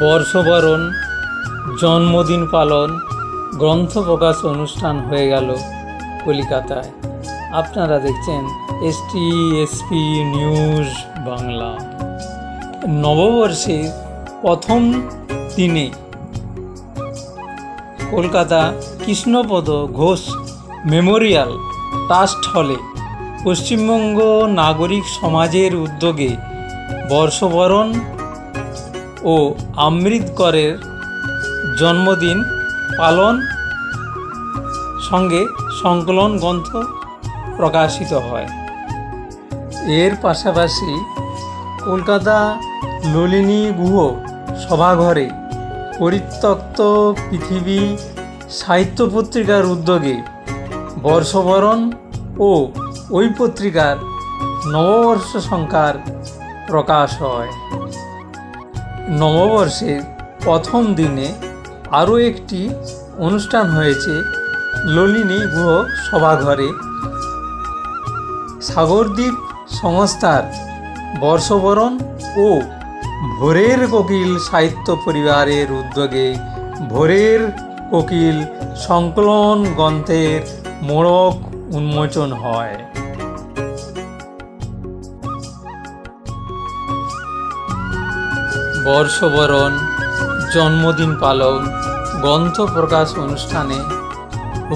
বর্ষবরণ, জন্মদিন পালন, গ্রন্থ প্রকাশ অনুষ্ঠান হয়ে গেল কলিকাতায়। আপনারা দেখছেন S ST SP news Bangla. নববর্ষের প্রথম দিনে কলকাতা কৃষ্ণপদ ঘোষ মেমোরিয়াল ট্রাস্ট হলে পশ্চিমবঙ্গ নাগরিক সমাজের উদ্যোগে বর্ষবরণ ও অমৃত করের জন্মদিন পালন সঙ্গে সংকলন গ্রন্থ প্রকাশিত হয়। এর পাশাপাশি কলকাতা নলিনী গুহ সভাঘরে পরিত্যক্ত পৃথিবী সাহিত্য পত্রিকার উদ্যোগে বর্ষবরণ ও ওই পত্রিকার নববর্ষ সংখ্যার প্রকাশ হয়। নববর্ষের প্রথম দিনে আরও একটি অনুষ্ঠান হয়েছে ললিনী গুহ সভাঘরে। সাগরদ্বীপ সংস্থার বর্ষবরণ ও ভোরের কোকিল সাহিত্য পরিবারের উদ্যোগে ভোরের কোকিল সংকলন গ্রন্থের মোড়ক উন্মোচন হয়। বর্ষবরণ, জন্মদিন পালন, গ্রন্থ প্রকাশ অনুষ্ঠানে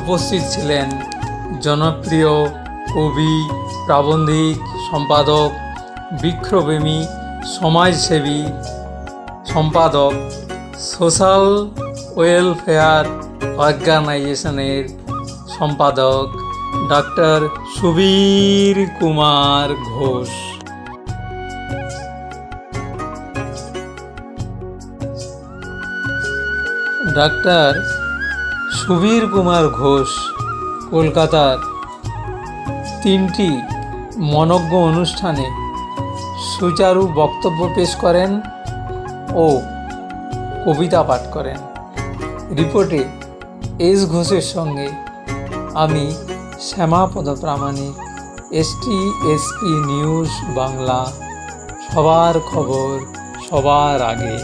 উপস্থিত ছিলেন জনপ্রিয় কবি, প্রাবন্ধিক, সম্পাদক বৃক্ষপ্রেমী সমাজসেবী, সম্পাদক, সোশ্যাল ওয়েলফেয়ার অর্গানাইজেশনের সম্পাদক ডক্টর সুবীর কুমার ঘোষ। ডাক্তার সুবীর কুমার ঘোষ, কলকাতার তিনটি মনজ্ঞ অনুষ্ঠানে সুচারু বক্তব্য পেশ করেন ও কবিতা পাঠ করেন। রিপোর্টে এস ঘোষের সঙ্গে আমি Shyamapada Pramanik ST SP news Bangla, সবার খবর সবার আগে।